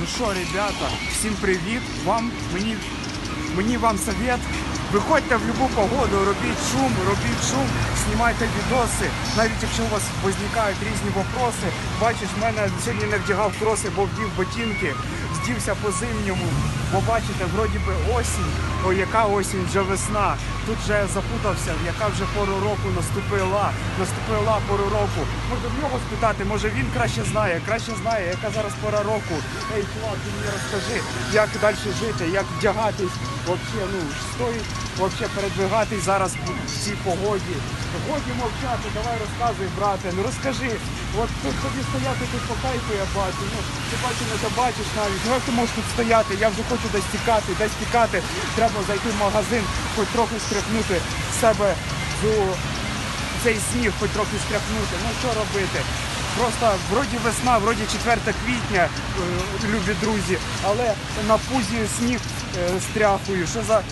Ну що, ребята, всім привіт. Вам мені мені вам совет. Виходьте в будь-яку погоду, робіть шум, робіть шум, знімайте відоси. Навіть якщо у вас виникають різні вопроси. Бачиш, в мене сьогодні не вдягав кроси, бо вдів ботинки, здівся по зимньому. Бо бачите, вроді би осінь. О, яка осінь, вже весна. Тут вже запутався, яка вже пору року наступила. Наступила пору року. Може в нього спитати, може він краще знає, краще знає, яка зараз пора року. Ей, чувак, ти мені розкажи, як далі жити, як вдягатись, вообще, ну, стоїть передвигатись зараз в цій погоді. Годі мовчати, давай розказуй, брате. Ну розкажи. От тут тобі стояти тут по кайфу я бачу. Ну, ти бачиш, не побачиш навіть. Ну як ти можеш тут стояти? Я вже хочу десь тікати, десь тікати. Треба зайти в магазин, хоч трохи стряхнути себе цю цей сніг хоч трохи стряхнути. Ну що робити? Просто вроді весна, вроді 4 квітня, е, любі друзі, але на пузі сніг е, стряхую. Що за е,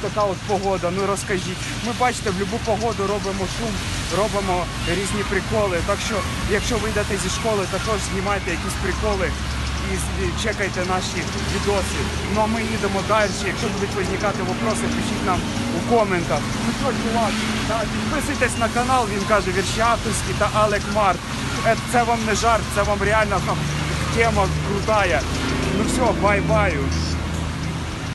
така от погода? Ну розкажіть. Ми бачите, в будь-яку погоду робимо шум, робимо різні приколи. Так що, якщо ви йдете зі школи, також знімайте якісь приколи і чекайте наші відоси. Ну а ми їдемо далі. Якщо будуть виникати вопроси, пишіть нам у коментах. Ну що, чувак, підписуйтесь на канал, він каже вірші авторські та Алек Март. Е, Це вам не жарт, це вам реально ха, тема крутая. Ну все, бай-баю.